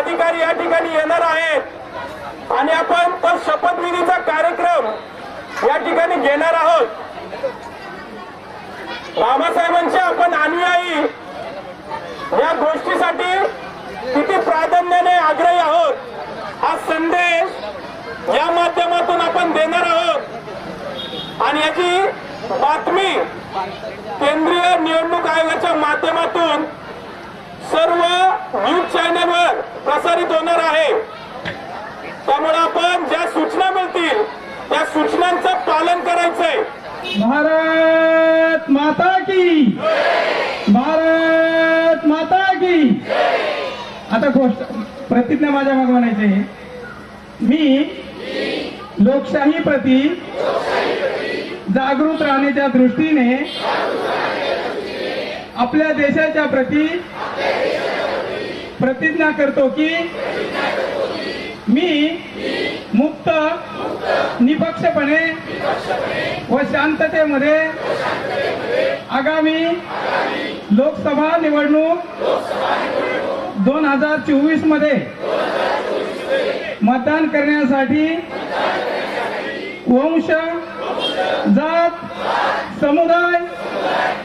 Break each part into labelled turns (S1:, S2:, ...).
S1: अधिकारी या ठिकाणी येणार आहेत. आणि आपण तो शपथविधीचा कार्यक्रम या ठिकाणी घेणार आहोत. बाबासाहेबांचे आपण अनुयायी या गोष्टीसाठी किती प्राधान्याने आग्रही आहोत हा संदेश या माध्यमातून आपण देणार आहोत. आणि याची बातमी केंद्रीय निवडणूक आयोगाच्या माध्यमातून सर्व न्यूज चॅनलवर प्रसारित होणार आहे. त्यामुळे आपण ज्या सूचना मिळतील त्या सूचनांचं पालन करायचंय.
S2: भारत माता की भारत माता की आता गोष्ट प्रतिज्ञा माझ्या मागे म्हणायची मी लोकशाही प्रती जागृत राहण्याच्या दृष्टीने आपल्या देशाच्या प्रती प्रतिज्ञा करतो की मी मुक्त निपक्षपणे व शांततेमध्ये आगामी लोकसभा निवडणूक दोन हजार चोवीसमध्ये मतदान करण्यासाठी वंश जात समुदाय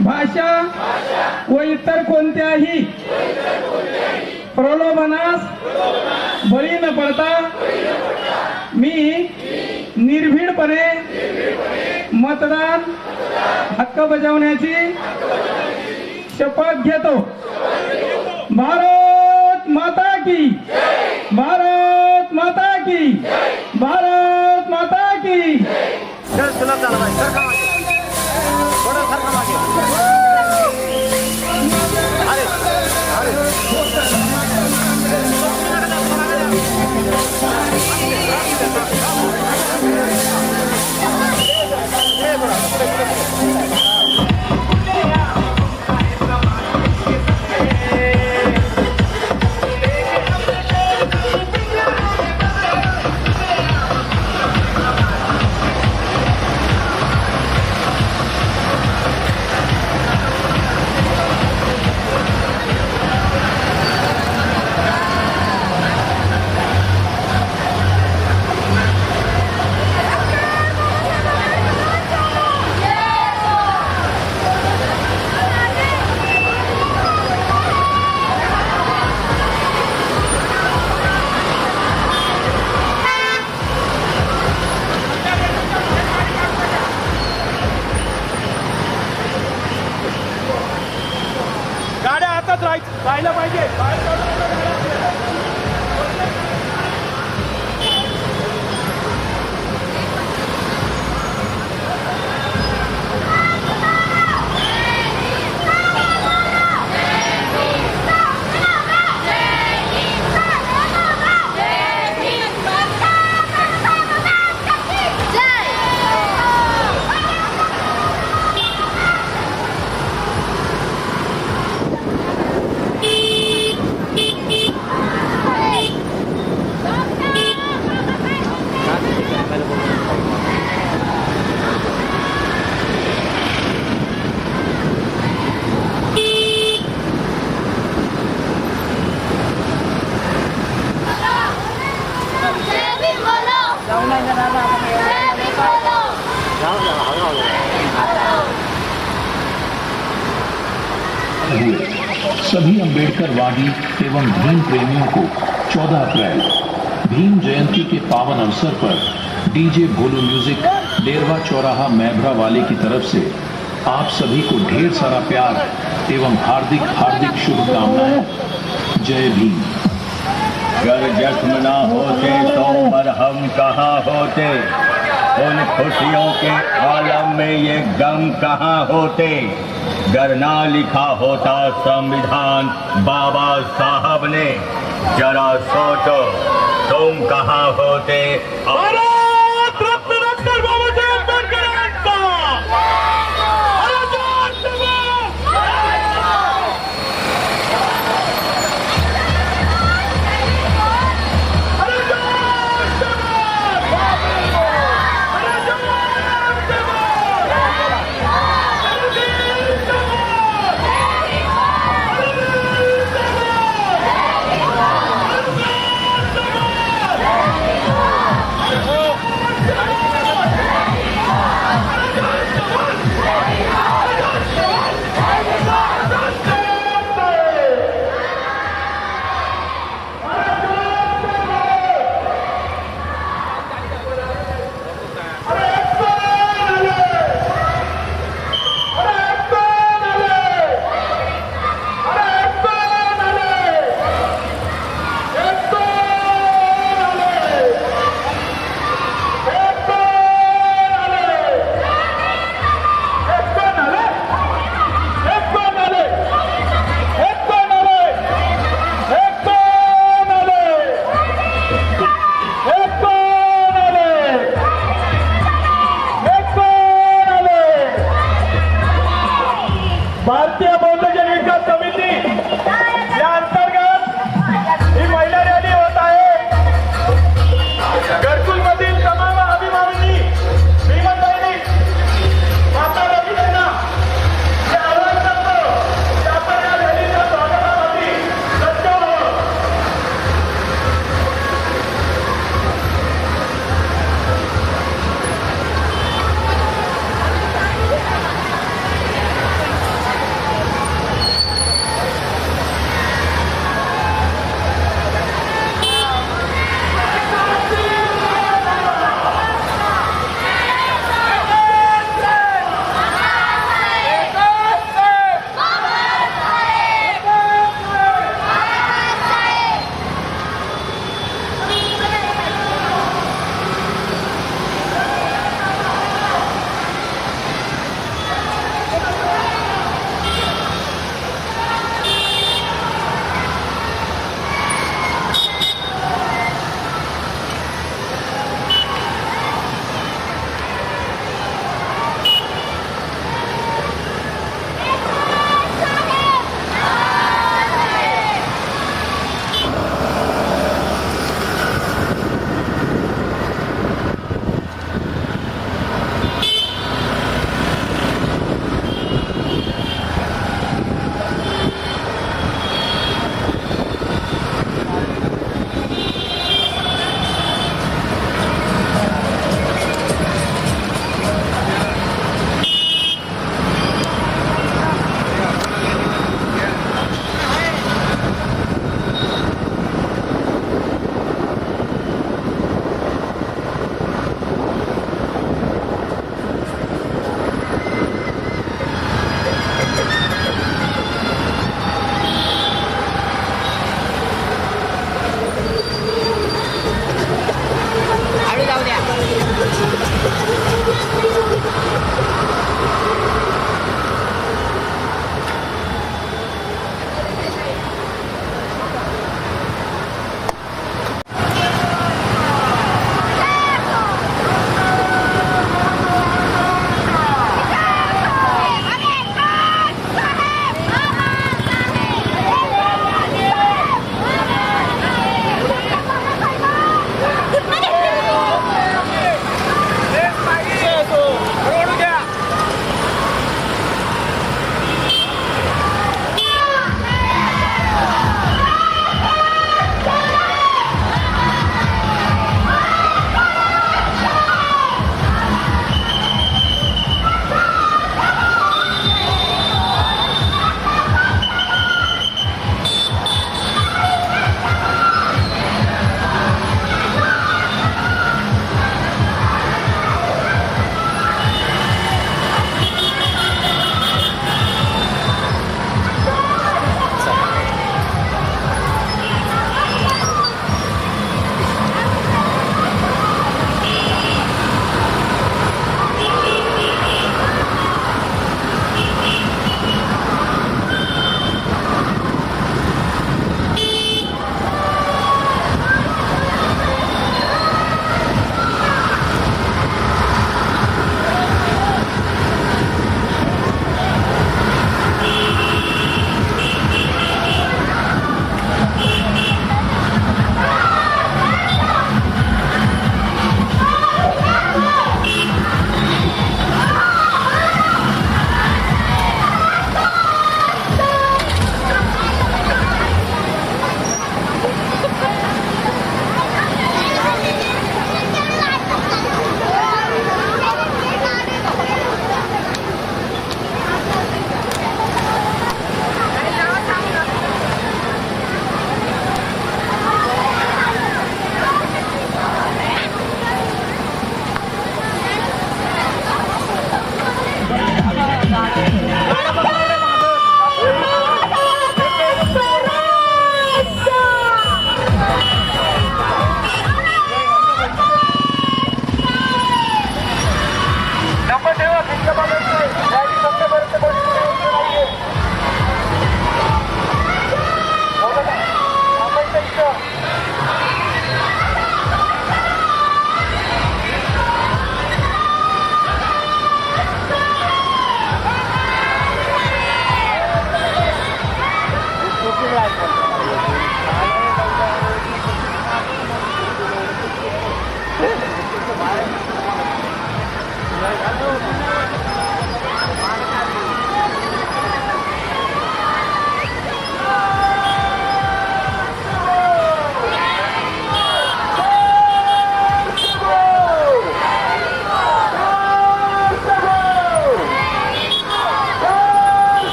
S2: भाषा व इतर कोणत्याही प्रलोभनास बळी न पडता मी निर्भीडपणे मतदान हक्क बजावण्याची शपथ घेतो. भारत माता की भारत माता की भारत माता की.
S3: सर सुलभ झाला पाहिजे
S4: सभी अंबेडकर वादी एवं भीम प्रेमियों को 14 अप्रैल, भीम जयंती के पावन अवसर पर डीजे भोलू म्यूज़िक डेरवा चौराहा मैभरा वाले की तरफ़ से आप सभी को ढेर सारा प्यार एवं हार्दिक हार्दिक शुभकामनाएँ। जय भीम।
S5: गर जख्म ना होते तो मरहम कहाँ होते? उन खुशियों के आलम में ये गम कहाँ होते? गर ना लिखा होता संविधान बाबा साहब ने। जरा सोचो तुम कहाँ होते? और